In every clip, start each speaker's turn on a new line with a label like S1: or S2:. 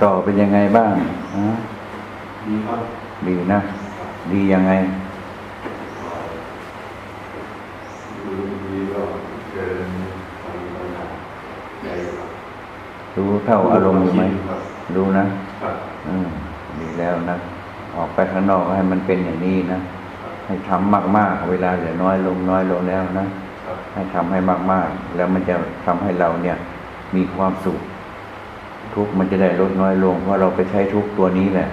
S1: ท่านต่อเป็นยังไงบ้างฮะ
S2: ดีครับ
S1: ดีนะ ดียังไง
S2: ดูดีก็เกินทางปัญหาใหญ่ครับ
S1: รู้เท่าอารมณ์ไหม
S2: ครับ
S1: รู้นะครับอืมดีแล้วนะ ออกไปข้างนอกให้มันเป็นอย่างนี้นะ ให้ทำมากๆ เวลาเหลือน้อยลงน้อยลงแล้วนะ
S2: ครับ
S1: ให้ทำให้มากๆ แล้วมันจะทำให้เราเนี่ย มีความสุข ทุกมันจะได้ลดน้อยลง เพราะเราไปใช้ทุกตัวนี้แหละ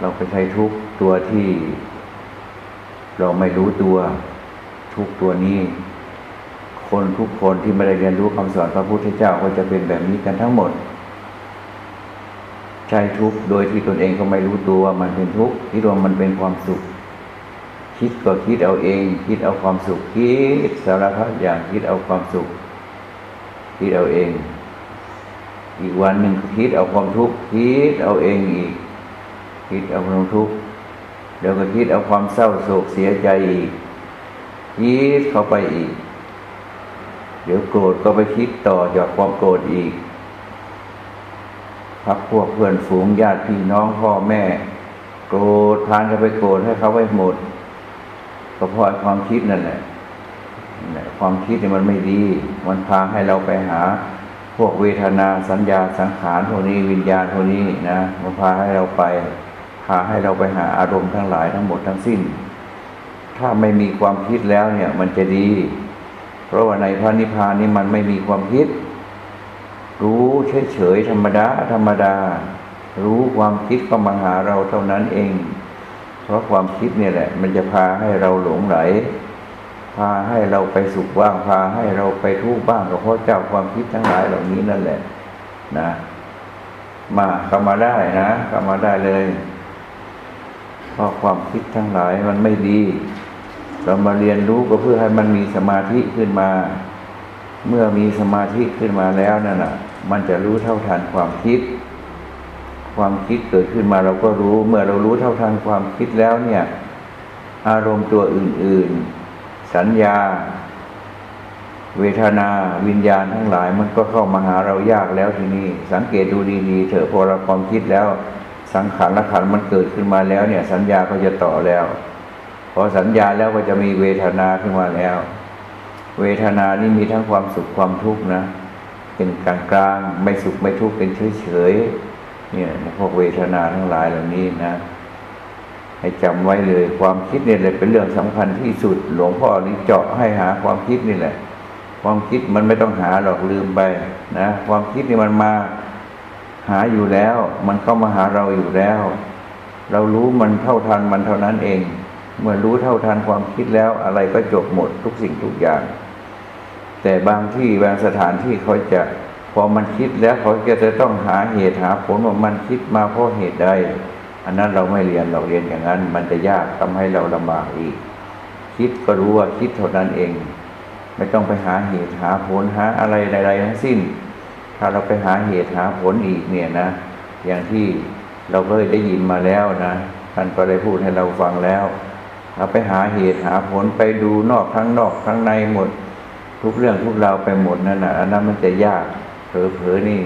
S1: เราไปใช้ทุกตัวที่ เราไม่รู้ตัวทุกตัวนี้ คนทุกคนที่ไม่ได้เรียนรู้คำสอนพระพุทธเจ้าก็จะเป็นแบบนี้กันทั้งหมด ใช้ทุกโดยที่ตนเองก็ไม่รู้ตัวว่ามันเป็นทุกที่รวมมันเป็นความสุข คิดก็คิดเอาเอง คิดเอาความสุขคิดสารพัดอย่างคิดเอาความสุขคิดเอาเอง อีกวันหนึ่งคิดเอาความทุกข์คิดเอาเองอีก คิดเอาความทุกข์เดี๋ยวก็คิดเอาความเศร้าโศกเสียใจอีกคิดเข้าไปอีก เดี๋ยวโกรธก็ไปคิดต่อจากความโกรธอีกพักพวกเพื่อนฝูงญาติพี่น้องพ่อแม่ โกรธพานกันไปโกรธให้เขาไปหมดก็เพราะความคิดนั่นแหละความคิดเนี่ยมันไม่ดี มันพาให้เราไปหา วกเวทนาสัญญาสังขารพวกนี้วิญญาณพวกนี้นะมันพาให้เราไปพาให้เราไปหาอารมณ์ทั้งหลายทั้งหมดทั้งสิ้น ถ้าไม่มีความคิดแล้วเนี่ยมันจะดี เพราะว่าในพระนิพพานนี้มันไม่มีความคิด รู้เฉยๆธรรมดาธรรมดา รู้ความคิดก็มาหาเราเท่านั้นเอง เพราะความคิดเนี่ยแหละ มันจะพาให้เราหลงไหลาให้เราไปสุขบ้าง พาให้เราไปทุกข์บ้างก็เพราะเจ้าความคิดทั้งหลายเหล่านี้นั่นแหละ นะ มาเข้ามาได้นะเข้ามาได้เลยเพราะความคิดทั้งหลายมันไม่ดี เรามาเรียนรู้ก็เพื่อให้มันมีสมาธิขึ้นมา เมื่อมีสมาธิขึ้นมาแล้วนั่นน่ะมันจะรู้เท่าทันความคิด ความคิดเกิดขึ้นมาเราก็รู้ เมื่อเรารู้เท่าทันความคิดแล้วเนี่ย อารมณ์ตัวอื่น ๆ สัญญา เวทนาวิญญาณทั้งหลาย มันก็เข้ามาหาเรายากแล้วทีนี้ สังเกตดูดีๆเถอะพอเราความคิดแล้ว สังขารละขันมันเกิดขึ้นมาแล้วเนี่ย สัญญาก็จะต่อแล้ว พอสัญญาแล้วก็จะมีเวทนาขึ้นมาแล้ว เวทนานี่มีทั้งความสุขความทุกข์นะเป็นกลางกลางๆไม่สุขไม่ทุกข์เป็นเฉยเฉยๆเนี่ยพวกเวทนาทั้งหลายเหล่านี้นะ ให้จำไว้เลยความคิดเนี่ยเลยเป็นเรื่องสำคัญที่สุด หลวงพ่อนี่เจาะให้หาความคิดนี่แหละ ความคิดมันไม่ต้องหาหรอกลืมไปนะ ความคิดนี่มันมาหาอยู่แล้ว มันเข้ามาหาเราอยู่แล้ว เรารู้มันเท่าทันมันเท่านั้นเอง เมื่อรู้เท่าทันความคิดแล้วอะไรก็จบหมดทุกสิ่งทุกอย่าง แต่บางที่บางสถานที่เขาจะพอมันคิดแล้วเขาจะต้องหาเหตุหาผลว่ามันคิดมาเพราะเหตุใด อันนั้นเราไม่เรียนเราเรียนอย่างนั้น มันจะยากทำให้เราลำบากอีก คิดก็รู้ว่าคิดเท่านั้นเอง ไม่ต้องไปหาเหตุหาผลหาอะไรใดๆทั้งสิ้น ถ้าเราไปหาเหตุหาผลอีกเนี่ยนะ อย่างที่เราเคยได้ยินมาแล้วนะท่านก็ได้พูดให้เราฟังแล้วเราไปหาเหตุหาผลไปดูนอกทั้งนอกทั้งในหมด ทุกเรื่องทุกราวไปหมดนั่นนะอันนั้นมันจะยากเผลอๆนี่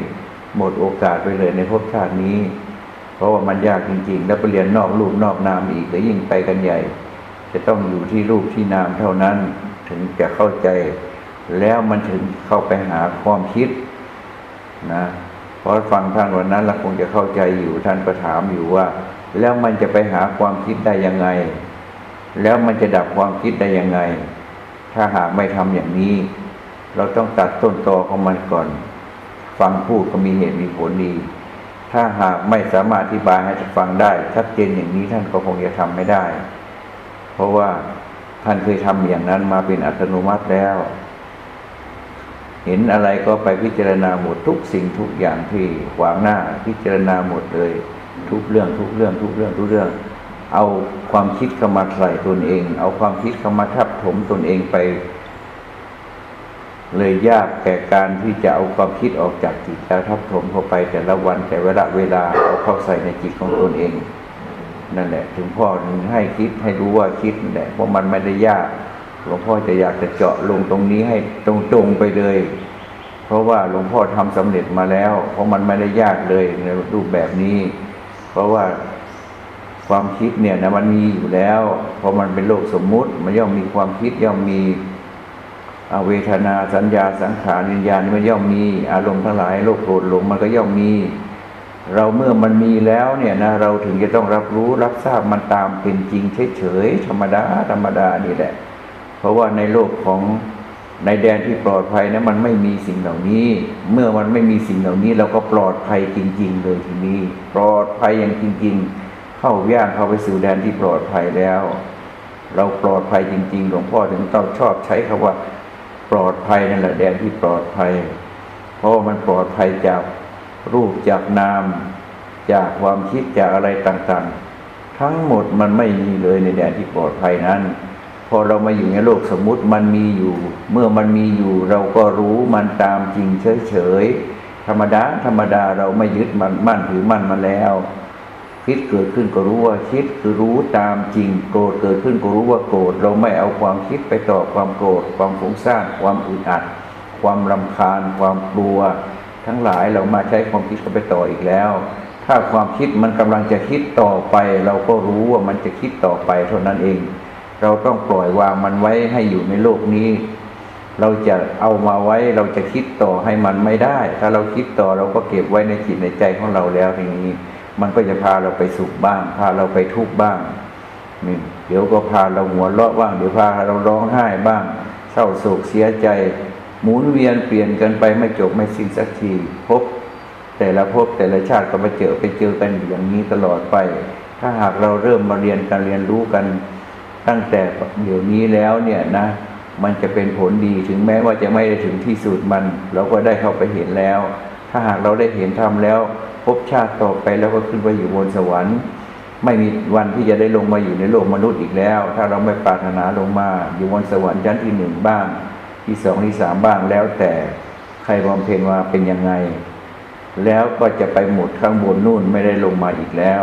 S1: หมดโอกาสไปเลยในภพชาตินี้ เพราะว่ามันยากจริงๆ แล้วไปเรียนนอกรูปนอกนามอีกก็ยิ่งไปกันใหญ่ จะต้องอยู่ที่รูปที่นามเท่านั้นถึงจะเข้าใจ แล้วมันถึงเข้าไปหาความคิดนะเพราะฟังท่านวันนั้นเราคงจะเข้าใจอยู่ท่านก็ถามอยู่ว่า แล้วมันจะไปหาความคิดได้ยังไง แล้วมันจะดับความคิดได้ยังไง ถ้าหากไม่ทำอย่างนี้ เราต้องตัดต้นตอของมันก่อน ฟังพูดก็มีเหตุมีผลดี ถ้าหากไม่สามารถอธิบายให้ฟังได้ชัดเจนอย่างนี้ท่านก็คงจะทำไม่ได้ เพราะว่าท่านเคยทำอย่างนั้นมาเป็นอัตโนมัติแล้ว เห็นอะไรก็ไปพิจารณาหมดทุกสิ่งทุกอย่างที่ขวางหน้าพิจารณาหมดเลย ทุกเรื่องทุกเรื่องทุกเรื่องทุกเรื่อง เอาความคิดเข้ามาใส่ตนเอง เอาความคิดเข้ามาทับถมตนเองไป เลยยากแก่การที่จะเอาความคิดออกจากจิตแล้วทับถมเข้าไปแต่ละวันแต่เวลาเวลาเอาเข้าใส่ในจิตของตนเอง นั่นแหละถึงพ่อถึงให้คิดให้รู้ว่าคิดนั่นแหละเพราะมันไม่ได้ยากหลวงพ่อจะอยากจะเจาะลงตรงนี้ให้ตรงๆไปเลย เพราะว่าหลวงพ่อทำสำเร็จมาแล้ว เพราะมันไม่ได้ยากเลยในรูปแบบนี้ เพราะว่าความคิดเนี่ยนะมันมีอยู่แล้ว เพราะมันเป็นโลกสมมุติ มันย่อมมีความคิดย่อมมี อเวทนาสัญญาสังขารวิญญาณมันย่อมมี อารมณ์ทั้งหลายโลภโกรธหลงมันก็ย่อมมี เราเมื่อมันมีแล้วเนี่ยนะเราถึงจะต้องรับรู้รับทราบมันตามเป็นจริงเฉยๆธรรมดาธรรมดานี่แหละ เพราะว่าในโลกของในแดนที่ปลอดภัยนะมันไม่มีสิ่งเหล่านี้ เมื่อมันไม่มีสิ่งเหล่านี้ เราก็ปลอดภัยจริง ๆ เลยทีนี้ ปลอดภัยอย่างจริง ๆ เข้าย่างเข้าไปสู่แดนที่ปลอดภัยแล้ว เราปลอดภัยจริงๆหลวงพ่อถึงต้องชอบใช้คำว่า ลอดภัยนั่นแหละแดนที่ปลอดภัย เพราะมันปลอดภัยจากรูปจากนาม จากความคิดจากอะไรต่างๆ ทั้งหมดมันไม่มีเลยในแดนที่ปลอดภัยนั้น พอเรามาอยู่ในโลกสมมุติมันมีอยู่ เมื่อมันมีอยู่เราก็รู้มันตามจริงเฉยๆธรรมดาธรรมดาเราไม่ยึดมันมั่นถือมั่นมาแล้ว คิดเกิดขึ้นก็รู้ว่าคิดคือรู้ตามจริงโกรธเกิดขึ้นก็รู้ว่าโกรธเราไม่เอาความคิดไปต่อความโกรธความฟุ้งซ่านความอึดอัด ความรำคาญ ความกลัว ทั้งหลายเรามาใช้ความคิดก็ไปต่ออีกแล้ว ถ้าความคิดมันกำลังจะคิดต่อไป เราก็รู้ว่ามันจะคิดต่อไปเท่านั้นเอง เราต้องปล่อยวางมันไว้ให้อยู่ในโลกนี้ เราจะเอามาไว้เราจะคิดต่อให้มันไม่ได้ ถ้าเราคิดต่อเราก็เก็บไว้ในจิตในใจของเราแล้วทีนี้ มันก็จะพาเราไปสุขบ้าง พาเราไปทุกข์บ้างนี่เดี๋ยวก็พาเราหัวเราะบ้าง เดี๋ยวพาเราร้องไห้บ้าง เศร้าโศกเสียใจ หมุนเวียนเปลี่ยนกันไปไม่จบไม่สิ้นสักทีพบ แต่ละภพแต่ละชาติก็มาเจอไปเจอกันอย่างนี้ตลอดไป ถ้าหากเราเริ่มมาเรียนการเรียนรู้กัน ตั้งแต่เดี๋ยวนี้แล้วเนี่ยนะมันจะเป็นผลดีถึงแม้ว่าจะไม่ได้ถึงที่สุดมัน เราก็ได้เข้าไปเห็นแล้ว ถ้าหากเราได้เห็นทำแล้ว ภพชาติต่อไปแล้วก็ขึ้นไปอยู่บนสวรรค์ ไม่มีวันที่จะได้ลงมาอยู่ในโลกมนุษย์อีกแล้ว ถ้าเราไม่ปรารถนาลงมาอยู่บนสวรรค์ชั้นที่หนึ่งบ้าง ที่สองที่สามบ้างแล้วแต่ใครบำเพ็ญว่าเป็นยังไง แล้วก็จะไปหมดข้างบนนู่นไม่ได้ลงมาอีกแล้ว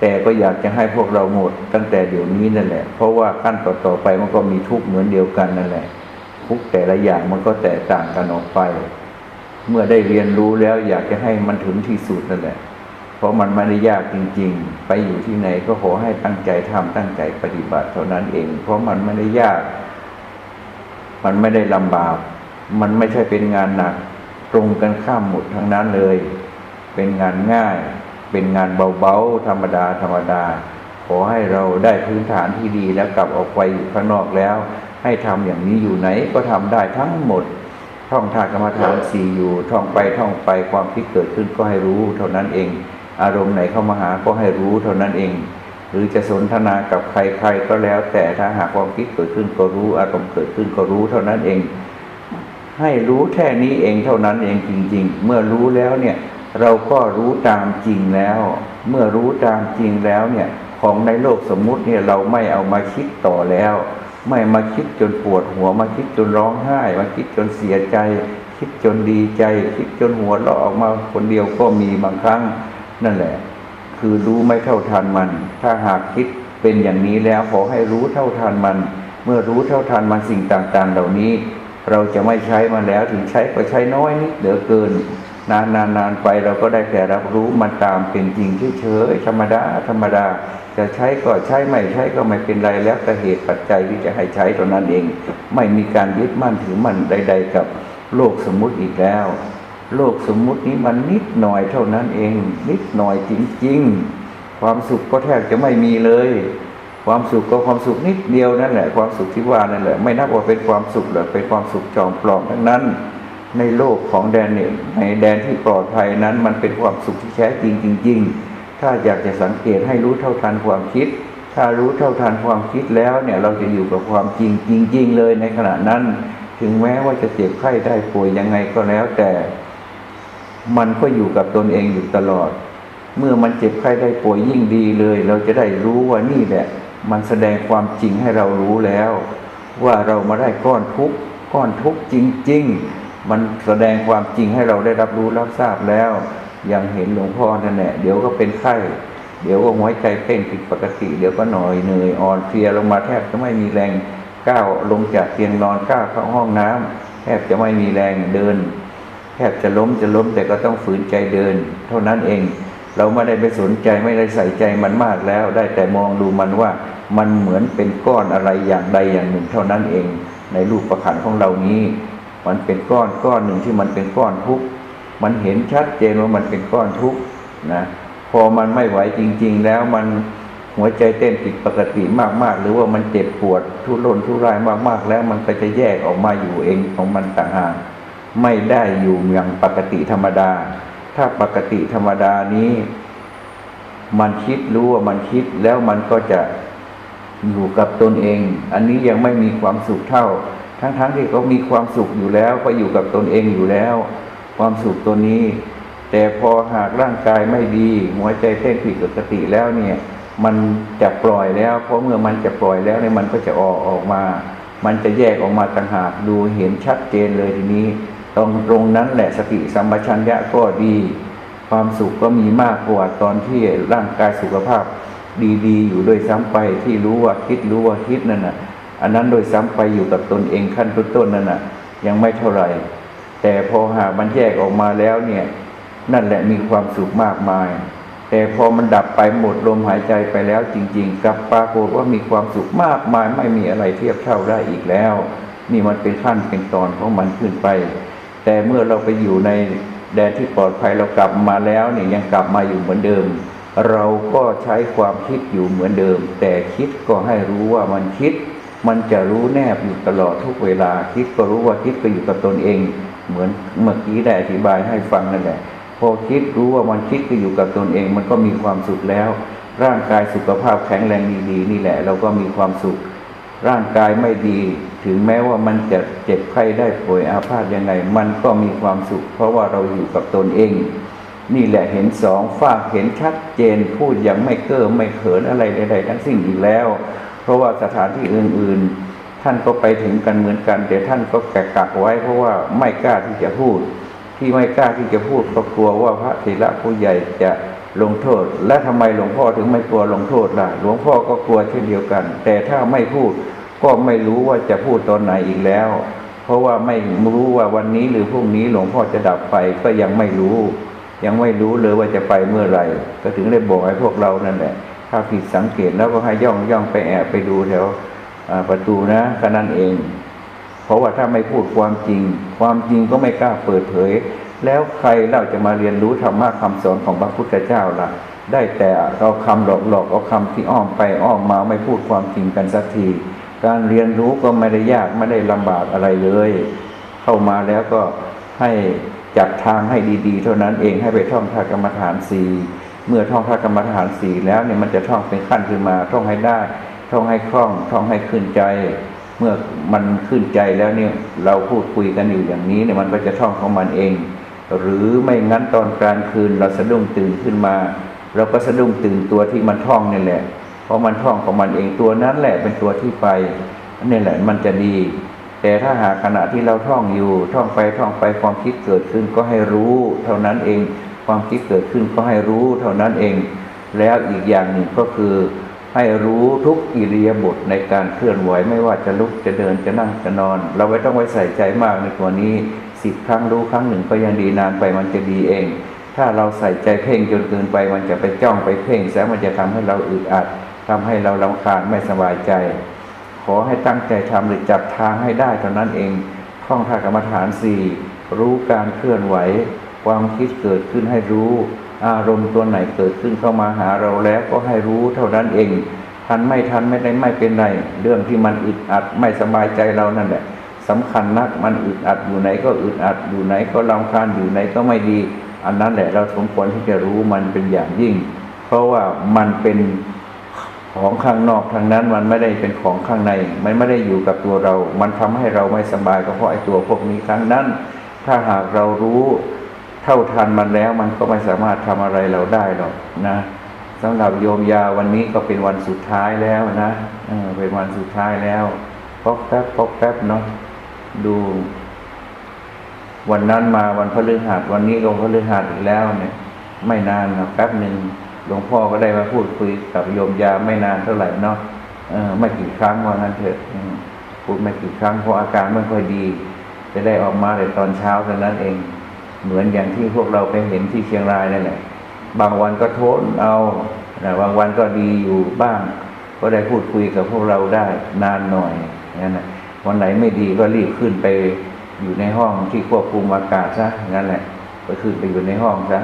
S1: แต่ก็อยากจะให้พวกเราหมดตั้งแต่เดี๋ยวนี้นั่นแหละ เพราะว่าขั้นต่อๆไปมันก็มีทุกข์เหมือนเดียวกันนั่นแหละทุกแต่ละอย่างมันก็แตกต่างกันออกไป เมื่อได้เรียนรู้แล้วอยากจะให้มันถึงที่สุดนั่นแหละ เพราะมันไม่ได้ยากจริง ๆ ไปอยู่ที่ไหนก็ขอให้ตั้งใจทำตั้งใจปฏิบัติเท่านั้นเอง เพราะมันไม่ได้ยาก มันไม่ได้ลำบาก มันไม่ใช่เป็นงานหนัก ตรงกันข้ามหมดทั้งนั้นเลย เป็นงานง่าย เป็นงานเบาๆธรรมดาธรรมดา ขอให้เราได้พื้นฐานที่ดีแล้วกลับออกไปอยู่ข้างนอกแล้ว ให้ทำอย่างนี้อยู่ไหนก็ทำได้ทั้งหมด ท่องทากรรมฐานสี่อยู่ ท่องไปท่องไปความคิดเกิดขึ้นก็ให้รู้ เท่านั้นเอง อารมณ์ไหนเข้ามาหาก็ให้รู้เท่านั้นเอง หรือจะสนทนากับใครๆก็แล้ว แต่ถ้าหากความคิดเกิดขึ้นก็รู้อารมณ์เกิดขึ้นก็รู้เท่านั้นเอง ให้รู้แค่นี้เองเท่านั้นเองจริง ๆ เมื่อรู้แล้วเนี่ยเราก็รู้ตามจริงแล้ว เมื่อรู้ตามจริงแล้วเนี่ยของในโลกสมมุติเนี่ยเราไม่เอามาคิดต่อแล้ว ไม่มาคิดจนปวดหัวมาคิดจนร้องไห้ มาคิดจนเสียใจ คิดจนดีใจ คิดจนหัวเราะออกมาคนเดียวก็มีบางครั้ง นั่นแหละ คือรู้ไม่เท่าทันมัน ถ้าหากคิดเป็นอย่างนี้แล้วขอให้รู้เท่าทันมัน เมื่อรู้เท่าทันมันสิ่งต่างๆ เหล่านี้ เราจะไม่ใช้มันแล้วถึงใช้ก็ใช้น้อยนิดเหลือเกิน นานนานนานไปเราก็ได้แต่รับรู้มันตามเป็นจริงเฉยๆธรรมดาธรรมดา จะใช้ก็ใช้ไม่ใช้ก็ไม่เป็นไรแล้วแต่เหตุปัจจัยที่จะให้ใช้เท่านั้นเอง ไม่มีการยึดมั่นถือมั่นใด ๆ กับโลกสมมุติอีกแล้ว โลกสมมุตินี้มันนิดหน่อยเท่านั้นเอง นิดหน่อยจริง ๆ ความสุขก็แทบจะไม่มีเลย ความสุขก็ความสุขนิดเดียวนั่นแหละ ความสุขที่ว่านั่นแหละ ไม่นับว่าเป็นความสุขหรอกเป็นความสุขจอมปลอมทั้งนั้น ในโลกของแดนเนี่ยในแดนที่ปลอดภัยนั้น มันเป็นความสุขที่แท้จริงจริง ๆ ถ้าอยากจะสังเกตให้รู้เท่าทันความคิด ถ้ารู้เท่าทันความคิดแล้วเนี่ยเราจะอยู่กับความจริงจริง ๆ เลยในขณะนั้น ถึงแม้ว่าจะเจ็บไข้ได้ป่วยยังไงก็แล้วแต่ มันก็อยู่กับตนเองอยู่ตลอด เมื่อมันเจ็บไข้ได้ป่วยยิ่งดีเลย เราจะได้รู้ว่านี่แหละมันแสดงความจริงให้เรารู้แล้ว ว่าเรามาได้ก้อนทุกข์ก้อนทุกข์จริง ๆ มันแสดงความจริงให้เราได้รับรู้รับทราบแล้วย่างเห็นหลวงพ่อนั่นแหละเดี๋ยวก็เป็นไข้เดี๋ยวก็หัวใจเต้นผิดปกติ เดี๋ยวก็หน่อยเหนื่อยอ่อนเพลียลงมาแทบจะไม่มีแรงก้าวลงจากเตียงนอนก้าวเข้าห้องน้ำแทบจะไม่มีแรงเดิน แทบจะล้มจะล้มแต่ก็ต้องฝืนใจเดิน เท่านั้นเอง เราไม่ได้ไปสนใจไม่ได้ใส่ใจมันมากแล้ว ได้แต่มองดูมันว่ามันเหมือนเป็นก้อนอะไรอย่างใดอย่างหนึ่ง เท่านั้นเอง ในรูปประขันของเรานี้ มันเป็นก้อนก้อนหนึ่งที่มันเป็นก้อนทุกข์มันเห็นชัดเจนว่ามันเป็นก้อนทุกข์นะพอมันไม่ไหวจริง ๆ แล้วมันหัวใจเต้นผิดปกติมาก ๆ หรือว่ามันเจ็บปวดทุรนทุรายมาก ๆ แล้วมันก็จะแยกออกมาอยู่เองของมันต่างหากไม่ได้อยู่อย่างปกติธรรมดา ถ้าปกติธรรมดานี้ มันคิดรู้ว่ามันคิดแล้วมันก็จะอยู่กับตนเอง อันนี้ยังไม่มีความสุขเท่า ทั้งๆที่เขามีความสุขอยู่แล้วก็อยู่กับตนเองอยู่แล้ว ความสุขตัวนี้ แต่พอหากร่างกายไม่ดี หัวใจเต้นผิดปกติแล้วเนี่ย มันจะปล่อยแล้ว เพราะเมื่อมันจะปล่อยแล้วเนี่ยมันก็จะออกออกมา มันจะแยกออกมาต่างหากดูเห็นชัดเจนเลยทีนี้ ตรงตรงนั้นแหละสติสัมปชัญญะก็ดี ความสุขก็มีมากกว่าตอนที่ร่างกายสุขภาพดีๆ อยู่โดวยซ้ำไปที่รู้ว่าคิดรู้ว่าคิดนั่นน่ะ อันนั้นโดยซ้ำไปอยู่กับตนเองขั้นต้นๆนั่นน่ะ ยังไม่เท่าไหร่ แต่พอหามันแยกออกมาแล้วเนี่ย นั่นแหละมีความสุขมากมาย แต่พอมันดับไปหมดลมหายใจไปแล้วจริง ๆกลับปรากฏว่ามีความสุขมากมายไม่มีอะไรเทียบเท่าได้อีกแล้ว นี่มันเป็นขั้นเป็นตอนของมันขึ้นไป แต่เมื่อเราไปอยู่ในแดนที่ปลอดภัยเรากลับมาแล้วเนี่ยยังกลับมาอยู่เหมือนเดิม เราก็ใช้ความคิดอยู่เหมือนเดิม แต่คิดก็ให้รู้ว่ามันคิด มันจะรู้แนบอยู่ตลอดทุกเวลาคิดก็รู้ว่าคิดก็อยู่กับตนเอง เหมือนเมื่อกี้ได้อธิบายให้ฟังนั่นแหละ พอคิดรู้ว่ามันคิดก็อยู่กับตนเอง มันก็มีความสุขแล้ว ร่างกายสุขภาพแข็งแรงดีๆนี่แหละ เราก็มีความสุข ร่างกายไม่ดี ถึงแม้ว่ามันจะเจ็บไข้ได้ป่วยอาพาธยังไง มันก็มีความสุข เพราะว่าเราอยู่กับตนเอง นี่แหละเห็นสองฝากเห็นชัดเจนพูดอย่างไม่เก้อไม่เขินอะไรใดๆทั้งสิ้นอีกแล้ว เพราะว่าสถานที่อื่น ๆ ท่านก็ไปถึงกันเหมือนกัน แต่ท่านก็แกะกักไว้ เพราะว่าไม่กล้าที่จะพูด ที่ไม่กล้าที่จะพูดก็กลัวว่าพระเถระผู้ใหญ่จะลงโทษ และทำไมหลวงพ่อถึงไม่กลัวลงโทษล่ะ หลวงพ่อก็กลัวเช่นเดียวกัน แต่ถ้าไม่พูดก็ไม่รู้ว่าจะพูดตอนไหนอีกแล้ว เพราะว่าไม่รู้ว่าวันนี้หรือพรุ่งนี้หลวงพ่อจะดับไปก็ยังไม่รู้ ยังไม่รู้เลยว่าจะไปเมื่อไหร่ ก็ถึงได้บอกให้พวกเรานั่นแหละ ถ้าผิดสังเกตแล้วก็ให้ย่องย่องไปแอบไปดูแถวประตูนะก็นั่นเอง เพราะว่าถ้าไม่พูดความจริง ความจริงก็ไม่กล้าเปิดเผย แล้วใครเราจะมาเรียนรู้ธรรมะคำสอนของพระพุทธเจ้าล่ะ ได้แต่เราคำหลอกหลอกๆเอาคำที่อ้อมไปอ้อมมาไม่พูดความจริงกันสักที การเรียนรู้ก็ไม่ได้ยากไม่ได้ลำบากอะไรเลย เข้ามาแล้วก็ให้จัดทางให้ดี ๆ เท่านั้นเองให้ไปท่องท่ากรรมฐานสี่ เมื่อท่องท่ากรรมฐานสี่แล้วเนี่ยมันจะท่องเป็นขั้นขึ้นมาท่องให้ได้ ท่องให้คล่องท่องให้ขึ้นใจ เมื่อมันขึ้นใจแล้วเนี่ยเราพูดคุยกันอยู่อย่างนี้เนี่ยมันก็จะท่องของมันเอง หรือไม่งั้นตอนกลางคืนเราสะดุ้งตื่นขึ้นมา เราก็สะดุ้งตื่นตัวที่มันท่องนี่แหละ เพราะมันท่องของมันเองตัวนั้นแหละเป็นตัวที่ไปนี่แหละมันจะดี แต่ถ้าหากขณะที่เราท่องอยู่ท่องไปท่องไปความคิดเกิดขึ้นก็ให้รู้ เท่านั้นเอง ความคิดเกิดขึ้นก็ให้รู้เท่านั้นเอง แล้วอีกอย่างหนึ่งก็คือ ให้รู้ทุกอิริยาบถในการเคลื่อนไหวไม่ว่าจะลุกจะเดินจะนั่งจะนอน เราไม่ต้องไว้ใส่ใจมากในตัวนี้สิบครั้งรู้ครั้งหนึ่งก็ยังดีนานไปมันจะดีเอง ถ้าเราใส่ใจเพ่งจนเกินไป มันจะไปจ้องไปเพ่งแสมันจะทำให้เราอึดอัดทำให้เราลำคาญไม่สบายใจ ขอให้ตั้งใจทำหรือจับทางให้ได้เท่านั้นเองท่องท่ากรรมฐานสี่รู้การเคลื่อนไหว ความคิดเกิดขึ้นให้รู้ อารมณ์ตัวไหนเกิดขึ้นเข้ามาหาเราแล้วก็ให้รู้เท่านั้นเอง ทันไม่ทันไม่ได้ไม่เป็นไร เรื่องที่มันอึดอัดไม่สบายใจเรานั่นแหละสำคัญนักมันอึดอัดอยู่ไหนก็อึดอัดอยู่ไหนก็รำคาญอยู่ไหนก็ไม่ดี อันนั้นแหละเราสมควรที่จะรู้มันเป็นอย่างยิ่ง เพราะว่ามันเป็นของข้างนอกทางนั้นมันไม่ได้เป็นของข้างใน มันไม่ได้อยู่กับตัวเรา มันทำให้เราไม่สบายก็เพราะไอ้ตัวพวกนี้ครั้งนั้น ถ้าหากเรารู้ เท่าทันมันแล้วมันก็ไม่สามารถทำอะไรเราได้หรอกนะสำหรับโยมยาวันนี้ก็เป็นวันสุดท้ายแล้วนะเป็นวันสุดท้ายแล้วพกแป๊บพกแป๊บเนาะดู วันนั้นมาวันพฤหัสวันนี้ก็พฤหัสอีกแล้วเนี่ย ไม่นานนะแป๊บหนึ่งหลวงพ่อก็ได้มาพูดคุยกับโยมยาไม่นานเท่าไหร่เนาะไม่กี่ครั้งว่างั้นเถอะพูดไม่กี่ครั้งเพราะอาการไม่ค่อยดี จะได้ออกมาแต่ตอนเช้าเท่านั้นเอง เหมือนอย่างที่พวกเราไปเห็นที่เชียงรายนั่นแหละบางวันก็โทษเอาบางวันก็ดีอยู่บ้าง ก็ได้พูดคุยกับพวกเราได้นานหน่อยนั่นแหละวันไหนไม่ดีก็รีบขึ้นไปอยู่ในห้องที่ควบคุมอากาศซะนั่นแหละก็ขึ้นไปอยู่ในห้องซะ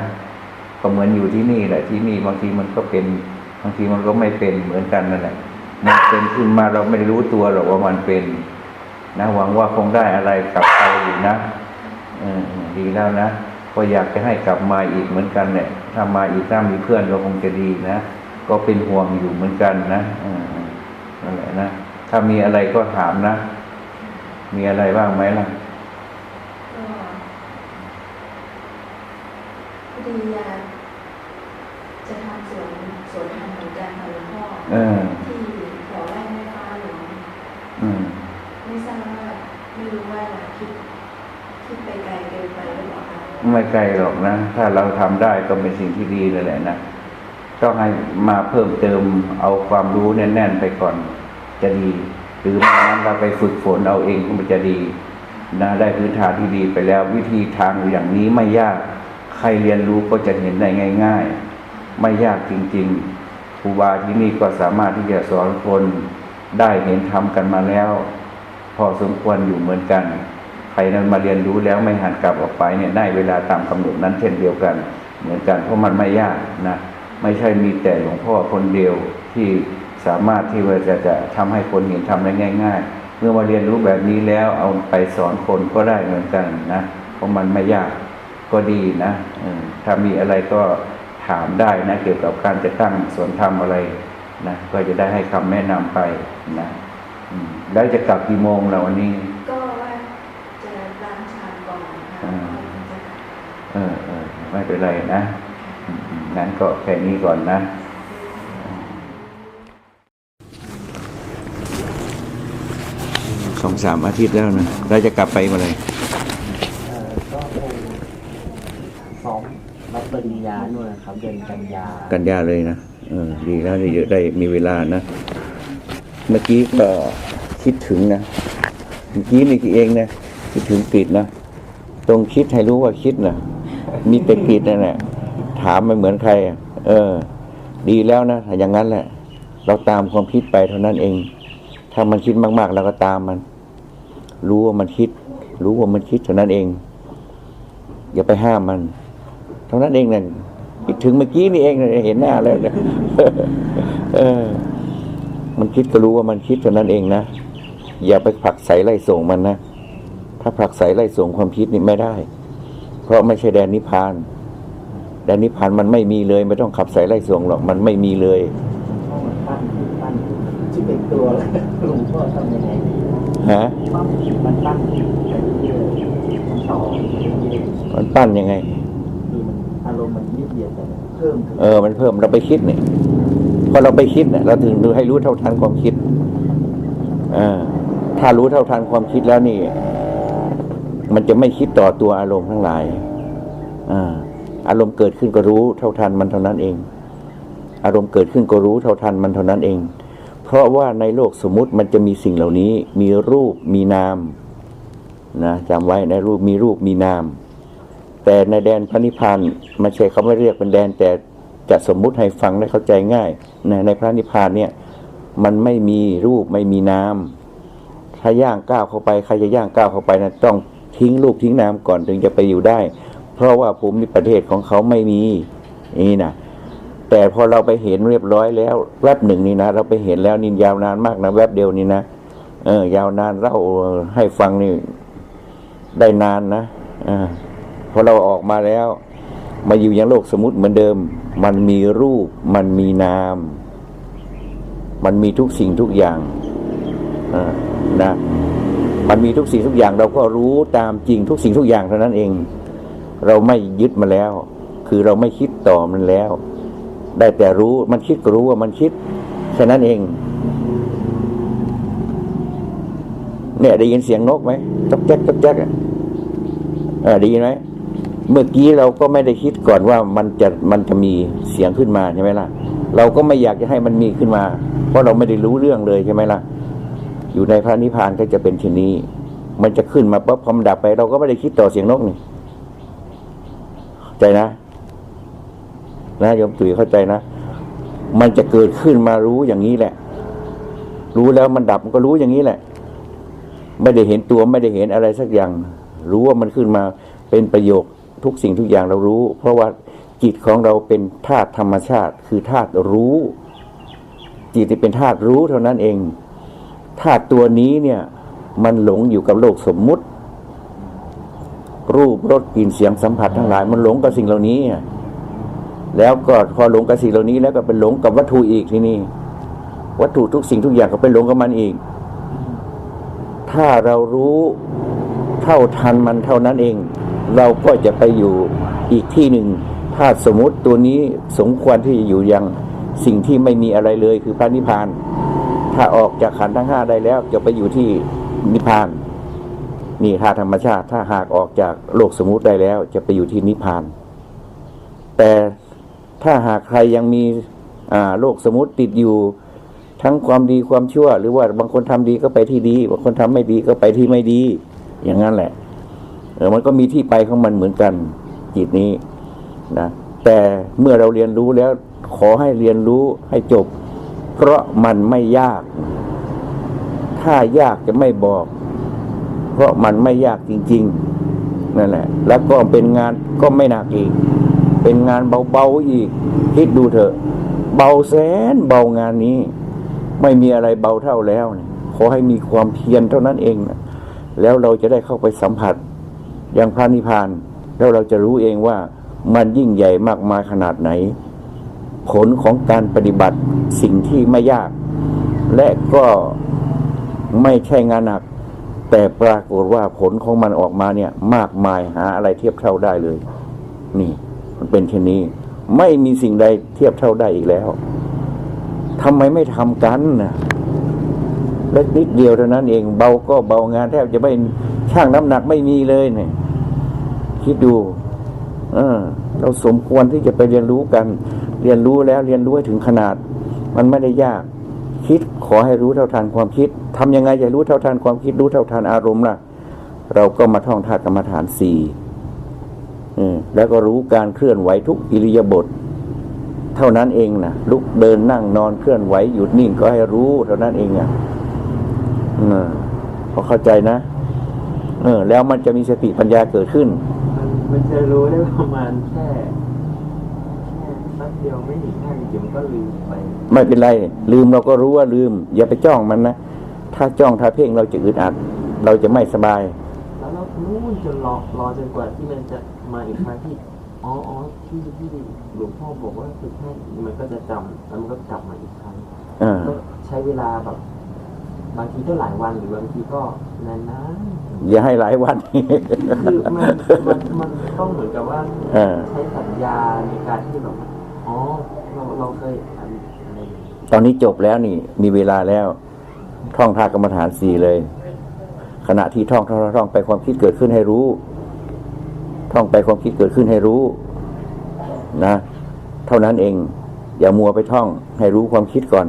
S1: ก็เหมือนอยู่ที่นี่แหละที่นี่บางทีมันก็เป็นบางทีมันก็ไม่เป็นเหมือนกันนั่นแหละมันเป็นขึ้นมาเราไม่รู้ตัวหรอกว่ามันเป็น นะหวังว่าคงได้อะไรกลับไปอยู่นะ ดีแล้วนะก็อยากจะให้กลับมาอีกเหมือนกันเนี่ยถ้ามาอีกถ้ามีเพื่อนก็คงจะดีนะก็เป็นห่วงอยู่เหมือนกันนะเออนั่นแหละนะถ้ามีอะไรก็ถามนะ มีอะไรบ้างไหมล่ะ
S3: ก็พอดีอยากจะทำสวนสวนทำเหมือนกันค่ะหลวงพ่อ
S1: เออ
S3: ที่แถวไร่แม่ฟ้าหลวง
S1: อืม
S3: ไม่ทราบว่าไม่รู้ว่าคิดคิด ไปไกลเกินไปหรือเปล่าคะ
S1: ไม่ไกลหรอกนะ ถ้าเราทำได้ก็เป็นสิ่งที่ดีเลยแหละนะต้องให้มาเพิ่มเติมเอาความรู้แน่นๆไปก่อนจะดี หรือไม่งั้นเราไปฝึกฝนเอาเองก็มันจะดีนะได้พื้นฐานที่ดีไปแล้ววิธีทางอย่างนี้ไม่ยาก ใครเรียนรู้ก็จะเห็นได้ง่าย ๆ ไม่ยากจริงๆครูบาที่นี่ก็สามารถที่จะสอนคนได้เห็นทำกันมาแล้ว พอสมควรอยู่เหมือนกัน ใครนั้นมาเรียนรู้แล้วไม่หันกลับออกไปเนี่ยได้เวลาตามกำหนดนั้นเช่นเดียวกัน เหมือนกันเพราะมันไม่ยากนะไม่ใช่มีแต่หลวงพ่อคนเดียวที่สามารถที่ว่าจะจะทำให้คนเห็นทำได้ง่าย ๆ เมื่อมาเรียนรู้แบบนี้แล้วเอาไปสอนคนก็ได้เหมือนกันนะเพราะมันไม่ยากก็ดีนะถ้ามีอะไรก็ถามได้นะเกี่ยวกับการจะตั้งสวนทำอะไรนะก็จะได้ให้คำแนะนำไปนะแล้วจะกลับกี่โมงแล้ววันนี้
S3: ก็ว่าจะล้างชามก่อนนะคะ
S1: อ่า
S3: ก่อนจะกลับ
S1: เออเออ ไม่เป็นไรนะอืมอืมงั้นก็แค่นี้ก่อนนะสองสามอาทิตย์แล้วนะ เราจะกลับไปเมื่อไหร
S4: เอ่อก็คงซ้อมรับปริญญาโน่นนะครับเดือนกันยา
S1: กันยาเลยนะเออดีแล้วได้เยอะได้มีเวลานะ เมื่อกี้ก็คิดถึงนะ เมื่อกี้นี่เองนะ คิดถึงปิดนะ ตรงคิดให้รู้ว่าคิดนะ มีแต่ปิดนั่นแหละถามไม่เหมือนใคร เออ ดีแล้วนะถ้าอย่างนั้นแหละ เราตามความคิดไปเท่านั้นเอง ถ้ามันคิดมากๆเราก็ตามมัน รู้ว่ามันคิด รู้ว่ามันคิดเท่านั้นเอง อย่าไปห้ามมัน เท่านั้นเองนั่นคิดถึงเมื่อกี้นี่เองเห็นหน้าแล้วเนี่ยเออ มันคิดก็รู้ว่ามันคิดเท่านั้นเองนะอย่าไปผลักใสไล่ส่งมันนะถ้าผลักใสไล่ส่งความคิดนี่ไม่ได้ เพราะไม่ใช่แดนนิพพาน แดนนิพพานมันไม่มีเลย ไม่ต้องขับใสไล่ส่งหรอกมันไม่มีเลย
S4: เพราะมันปั้นปั้นชิบเป็นตัวแล้วหลวงพ่อทำยังไง
S1: ฮะ
S4: มันปั้นไปเรื่อยๆมันปั้
S1: นยังไง
S4: อารมณ์มันนิดเดียวแต่เพิ่ม
S1: เออ มันเพิ่มเราไปคิดเนี่ยพอเราไปคิดเนี่ยเราถึงดูให้รู้เท่าทันความคิดเออถ้ารู้เท่าทันความคิดแล้วนี่ มันจะไม่คิดต่อตัวอารมณ์ทั้งหลายอารมณ์เกิดขึ้นก็รู้เท่าทันมันเท่านั้นเอง อารมณ์เกิดขึ้นก็รู้เท่าทันมันเท่านั้นเอง เพราะว่าในโลกสมมุติมันจะมีสิ่งเหล่านี้ มีรูปมีนามนะจำไว้ในรูปมีรูปมีนาม แต่ในแดนพระนิพพานไม่ใช่เขาไม่เรียกเป็นแดน แต่จะสมมุติให้ฟังและเข้าใจง่ายในในพระนิพพานเนี่ย มันไม่มีรูปไม่มีนามถ้าย่างก้าวเข้าไปใครจะย่างก้าวเข้าไปนะต้อง ทิ้งรูปทิ้งนามก่อนถึงจะไปอยู่ได้ เพราะว่าภูมิประเทศของเขาไม่มีนี่นะแต่พอเราไปเห็นเรียบร้อยแล้วแวบหนึ่งนี่นะเราไปเห็นแล้วนี่ยาวนานมากนะแวบเดียวนี่นะเออยาวนานเล่าให้ฟังนี่ได้นานนะอพอเราออกมาแล้ว มาอยู่ยังโลกสมมติเหมือนเดิม มันมีรูป มันมีนาม มันมีทุกสิ่งทุกอย่างอนะ มันมีทุกสิ่งทุกอย่างเราก็รู้ตามจริงทุกสิ่งทุกอย่างเท่านั้นเอง เราไม่ยึดมาแล้ว คือเราไม่คิดต่อมันแล้ว ได้แต่รู้มันคิดก็รู้ว่ามันคิดแค่นั้นเอง เนี่ยได้ยินเสียงนกไหมจ๊อกแจ๊กจ๊อกแจ๊กอะได้ยินไหมเมื่อกี้เราก็ไม่ได้คิดก่อนว่ามันจะมันจะมีเสียงขึ้นมาใช่ไหมล่ะ เราก็ไม่อยากจะให้มันมีขึ้นมา เพราะเราไม่ได้รู้เรื่องเลยใช่ไหมล่ะ อยู่ในพระนิพพานก็จะเป็นเช่นนี้ มันจะขึ้นมาปั๊บพอมันดับไป เราก็ไม่ได้คิดต่อเสียงนกนี่ใจนะ นะโยมตุ๋ยเข้าใจนะ มันจะเกิดขึ้นมารู้อย่างนี้แหละ รู้แล้วมันดับมันก็รู้อย่างนี้แหละ ไม่ได้เห็นตัวไม่ได้เห็นอะไรสักอย่าง รู้ว่ามันขึ้นมาเป็นประโยคทุกสิ่งทุกอย่างเรารู้ เพราะว่าจิตของเราเป็นธาตุธรรมชาติ คือธาตุรู้ จิตที่เป็นธาตุรู้เท่านั้นเอง ธาตัวนี้เนี่ย มันหลงอยู่กับโลกสมมุติ รูปรสกลิ่นเสียงสัมผัสทั้งหลาย มันหลงกับสิ่งเหล่านี้ แล้วก็พอหลงกับสิ่งเหล่านี้ แล้วก็เป็นหลงกับวัตถุอีกทีนี้วัตถุทุกสิ่งทุกอย่างก็เป็นหลงกับมันอีก ถ้าเรารู้เท่าทันมันเท่านั้นเอง เราก็จะไปอยู่อีกที่หนึ่งถ้าสมมติตัวนี้สมควรที่จะอยู่ยังสิ่งที่ไม่มีอะไรเลยคือพระนิพพาน ถ้าออกจากขันธ์ทั้งห้าได้แล้ว จะไปอยู่ที่นิพพานนี่ธาตุธรรมชาติถ้าหากออกจากโลกสมมุติได้แล้ว จะไปอยู่ที่นิพพาน แต่ถ้าหากใครยังมีอ่าโลกสมมุติติดอยู่ ทั้งความดีความชั่ว หรือว่าบางคนทำดีก็ไปที่ดีบางคนทำไม่ดีก็ไปที่ไม่ดี อย่างนั้นแหละเออมันก็มีที่ไปของมันเหมือนกันจิตนี้นะแต่เมื่อเราเรียนรู้แล้วขอให้เรียนรู้ให้จบ เพราะมันไม่ยาก ถ้ายากจะไม่บอก เพราะมันไม่ยากจริง ๆ นั่นแหละ แล้วก็เป็นงานก็ไม่หนักอีก เป็นงานเบาๆอีก คิดดูเถอะ เบาแสนเบางานนี้ ไม่มีอะไรเบาเท่าแล้วเนี่ยขอให้มีความเพียรเท่านั้นเองนะแล้วเราจะได้เข้าไปสัมผัส อย่างพระนิพพาน แล้วเราจะรู้เองว่ามันยิ่งใหญ่มากมายขนาดไหน ผลของการปฏิบัติสิ่งที่ไม่ยาก และก็ไม่ใช่งานหนัก แต่ปรากฏว่าผลของมันออกมาเนี่ย มากมายหาอะไรเทียบเท่าได้เลย นี่ มันเป็นเช่นนี้ ไม่มีสิ่งใดเทียบเท่าได้อีกแล้วทำไมไม่ทำกันนะเล็กนิดเดียวเท่านั้นเองเบาก็เบางานแทบจะไม่ช่างน้ำหนักไม่มีเลยเนี่ย คิดดู เออ เราสมควรที่จะไปเรียนรู้กัน เรียนรู้แล้วเรียนรู้ให้ถึงขนาด มันไม่ได้ยาก คิดขอให้รู้เท่าทันความคิดทำยังไงจะรู้เท่าทันความคิดรู้เท่าทันอารมณ์ล่ะ เราก็มาท่องธาตุกรรมฐานสี่แล้วก็รู้การเคลื่อนไหวทุกอิริยาบถเท่านั้นเองนะลุกเดินนั่งนอนเคลื่อนไหวหยุดนิ่งก็ให้รู้เท่านั้นเองอะพอเข้าใจนะเออแล้วมันจะมีสติปัญญาเกิดขึ้น
S4: มันจะรู้ได้ประมาณแค่ เดียวไม่ถึงห้านาทีมันก็ลืมไป
S1: ไม่เป็นไร ลืมเราก็รู้ว่าลืม อย่าไปจ้องมันนะถ้าจ้องถ้าเพ่งเราจะอึดอัด เราจะไม่สบาย
S4: แล้วเรานู่นจนรอรอจนกว่าที่มันจะมาอีกครั้งที่อ๋ออ๋อที่ที่หลวงพ่อบอกว่าคือแค่มันก็จะจำแล้วมันก็กลับมาอีกครั้ง
S1: อ่า
S4: ก็ใช้เวลาแบบ บางทีก็หลายวันหรือบางทีก็นานๆ
S1: อย่าให้หลายวัน
S4: คือมันมันมันต้องเหมือนกับว่า
S1: เออ
S4: ใช้สัญญาในการที่แบบว่า อ๋อเราเราเคยอันอะไรอย่างนี้
S1: ตอนนี้จบแล้วนี่ มีเวลาแล้ว ท่องท่ากรรมฐานสี่เลย ขณะที่ท่องท่องท่องไปความคิดเกิดขึ้นให้รู้ ท่องไปความคิดเกิดขึ้นให้รู้ นะ เท่านั้นเอง อย่ามัวไปท่อง ให้รู้ความคิดก่อน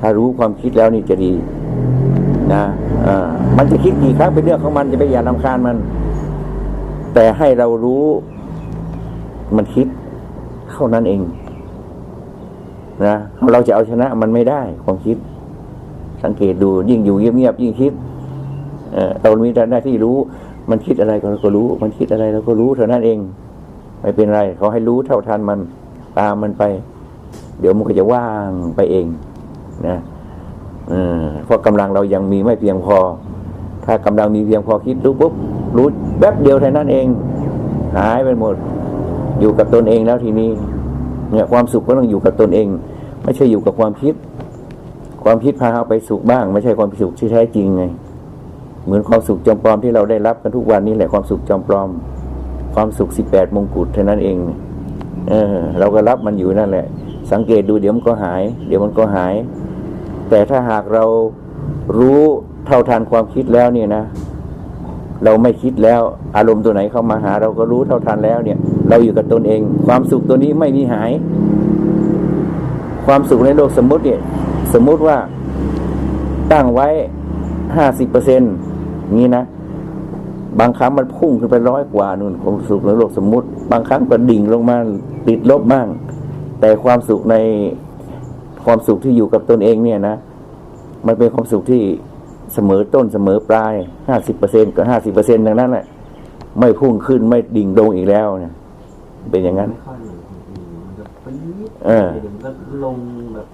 S1: ถ้ารู้ความคิดแล้วนี่จะดีนะอ่ามันจะคิดกี่ครั้งเป็นเรื่องของมันจะไปอย่าลำคาญมัน แต่ให้เรารู้ มันคิด ท่านั้นเองนะเราจะเอาชนะมันไม่ได้ความคิด สังเกตดูยิ่งอยู่เงียบๆยิ่งคิดเรามีหน้าที่รู้ มันคิดอะไรเราก็รู้ มันคิดอะไรเราก็รู้เท่านั้นเอง ไม่เป็นไรเขาให้รู้เท่าทันมันตามมันไป เดี๋ยวมันก็จะว่างไปเอง นะเพราะกำลังเรายังมีไม่เพียงพอ ถ้ากำลังมีเพียงพอคิดรู้ปุ๊บรู้แป๊บเดียวเท่านั้นเอง หายไปหมด อยู่กับตนเองแล้วทีนี้ เนี่ยความสุขก็ต้องอยู่กับตนเอง ไม่ใช่อยู่กับความคิด ความคิดพาเราไปสุขบ้าง ไม่ใช่ความสุขที่แท้จริงไง เหมือนความสุขจอมปลอมที่เราได้รับกันทุกวันนี้แหละความสุขจอมปลอม ความสุขสิบแปดมงกุฎเท่านั้นเองเออ เราก็รับมันอยู่นั่นแหละ สังเกตดูเดี๋ยวมันก็หาย เดี๋ยวมันก็หาย แต่ถ้าหากเรารู้เท่าทันความคิดแล้วเนี่ยนะ เราไม่คิดแล้ว อารมณ์ตัวไหนเข้ามาหา เราก็รู้เท่าทันแล้วเนี่ย เราอยู่กับตนเอง ความสุขตัวนี้ไม่มีหาย ความสุขในโลกสมมติเนี่ย สมมุติว่าตั้งไว้ห้าสิบเปอร์เซ็นนี้นะ บางครั้งมันพุ่งขึ้นไปร้อยกว่านู่นความสุขในโลกสมมติ บางครั้งก็ดิ่งลงมาติดลบบ้าง แต่ความสุขในความสุขที่อยู่กับตนเองเนี่ยนะ มันเป็นความสุขที่ เสมอต้นเสมอปลายห้าสิบเปอร์เซ็นกับห้าสิบเปอร์เซ็นต์ดังนั้นแหละไม่พุ่งขึ้นไม่ดิ่งลงอีกแล้วเนี่ยเป็นอย่างนั้น
S4: ไม่ค่อยเหมือนคนอื่นมันจะปี๊ด
S1: เออ
S4: เดี๋ยวมันก็ลงแบบ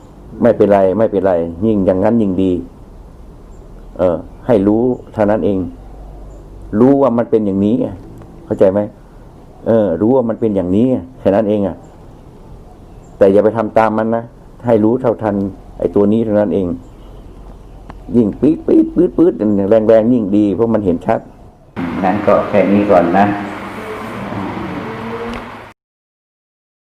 S1: ไม่เป็นไรไม่เป็นไร ยิ่งอย่างนั้นยิ่งดี เออ ให้รู้เท่านั้นเอง รู้ว่ามันเป็นอย่างนี้อะเข้าใจไหมเออ รู้ว่ามันเป็นอย่างนี้อะแค่นั้นเองอะ แต่อย่าไปทำตามมันนะให้รู้เท่าทัน ไอ้ตัวนี้เท่านั้นเอง ยิ่งปี๊ดปี๊ดปื๊ดปื๊ดแรงแรงยิ่งดี เพราะมันเห็นชัดงั้นก็แค่นี้ก่อนนะ